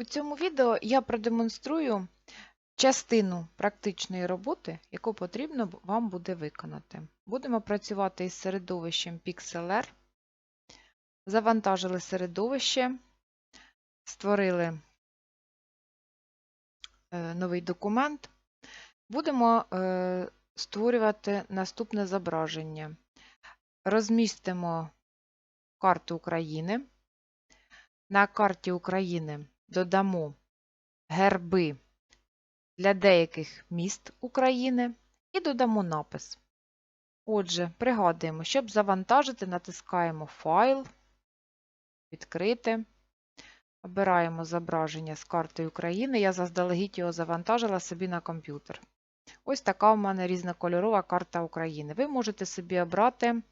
У цьому відео я продемонструю частину практичної роботи, яку потрібно вам буде виконати. Будемо працювати із середовищем PixLR. Завантажили середовище, створили е, новий документ. Будемо е, створювати наступне зображення. Розмістимо карту України. На карті України додамо герби для деяких міст України і додамо напис. Отже, пригадуємо, щоб завантажити, натискаємо Файл, Відкрити. Обираємо зображення з карти України. Я заздалегідь його завантажила собі на комп'ютер. Ось така у мене різнокольорова карта України. Ви можете собі обрати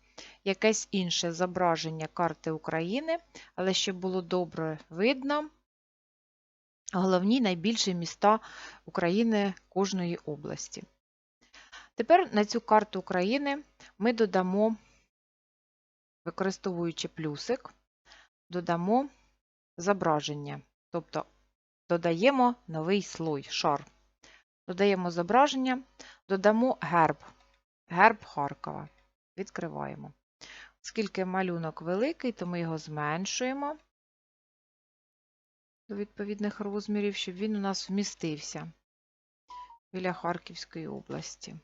якесь інше зображення карти України, але щоб було добре видно, головні найбільші міста України кожної області. Тепер на цю карту України ми додамо, використовуючи плюсик, додамо зображення, тобто додаємо новий слой, шар. Додаємо зображення, додамо герб, герб Харкова. Відкриваємо. Оскільки малюнок великий, то ми його зменшуємо до відповідних розмірів, щоб він у нас вмістився біля Харківської області.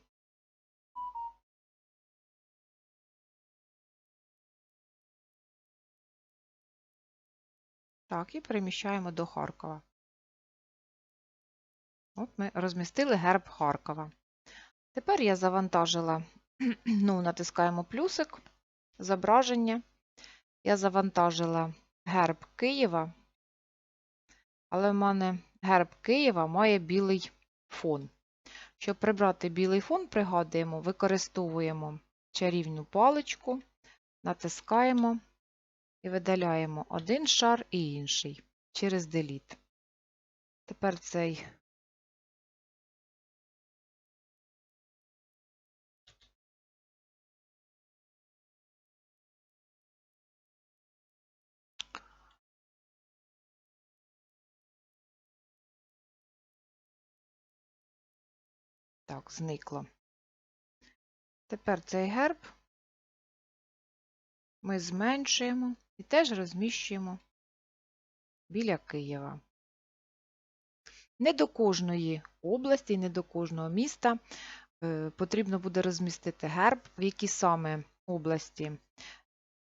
Так, і переміщаємо до Харкова. От ми розмістили герб Харкова. Тепер я завантажила, ну, натискаємо плюсик, зображення. Я завантажила герб Києва, але в мене герб Києва має білий фон. Щоб прибрати білий фон, пригадуємо, використовуємо чарівну паличку, натискаємо і видаляємо один шар і інший через Delete. Тепер цей Так, зникло. Тепер цей герб ми зменшуємо і теж розміщуємо біля Києва. Не до кожної області, не до кожного міста е, потрібно буде розмістити герб, в які саме області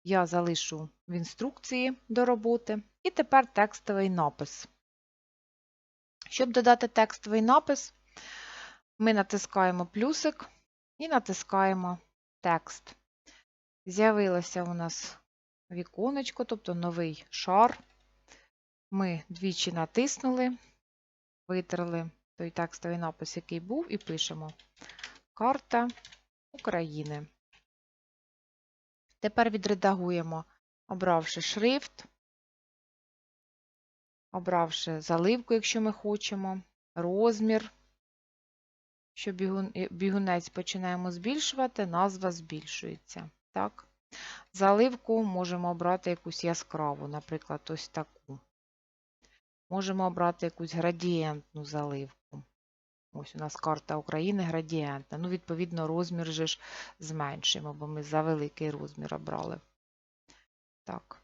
я залишу в інструкції до роботи. І тепер текстовий напис. Щоб додати текстовий напис, ми натискаємо плюсик і натискаємо текст. З'явилося у нас віконечко, тобто новий шар. Ми двічі натиснули, витерли той текстовий напис, який був, і пишемо Карта України. Тепер відредагуємо, обравши шрифт, обравши заливку, якщо ми хочемо, розмір. Що бігунець починаємо збільшувати, назва збільшується. Так? Заливку можемо обрати якусь яскраву, наприклад, ось таку. Можемо обрати якусь градієнтну заливку. Ось у нас карта України градієнтна. Ну, відповідно, розмір же ж зменшимо, бо ми за великий розмір обрали. Так.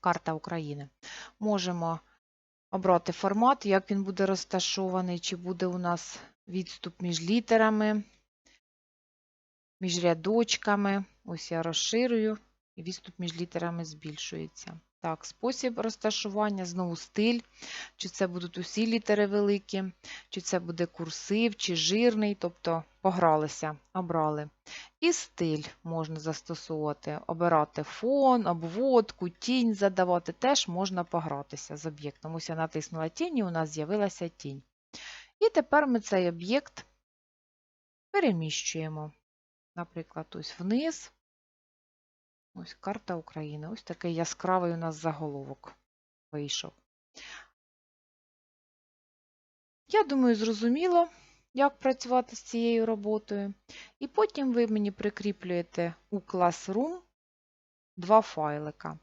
Карта України. Можемо обрати формат, як він буде розташований, чи буде у нас відступ між літерами, між рядочками. Ось я розширюю, і відступ між літерами збільшується. Так, спосіб розташування, знову стиль, чи це будуть усі літери великі, чи це буде курсив, чи жирний, тобто погралися, обрали. І стиль можна застосовувати, обирати фон, обводку, тінь задавати, теж можна погратися з об'єктом. Ось я натиснула тінь, і у нас з'явилася тінь. І тепер ми цей об'єкт переміщуємо, наприклад, ось вниз. Ось карта України. Ось такий яскравий у нас заголовок вийшов. Я думаю, зрозуміло, як працювати з цією роботою. І потім ви мені прикріплюєте у Classroom два файлика.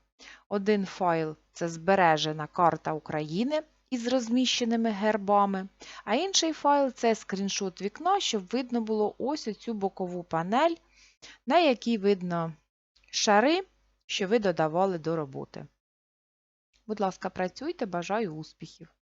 Один файл це збережена карта України із розміщеними гербами, а інший файл це скріншот вікна, щоб видно було ось оцю бокову панель, на якій видно шари, що ви додавали до роботи. Будь ласка, працюйте, бажаю успіхів!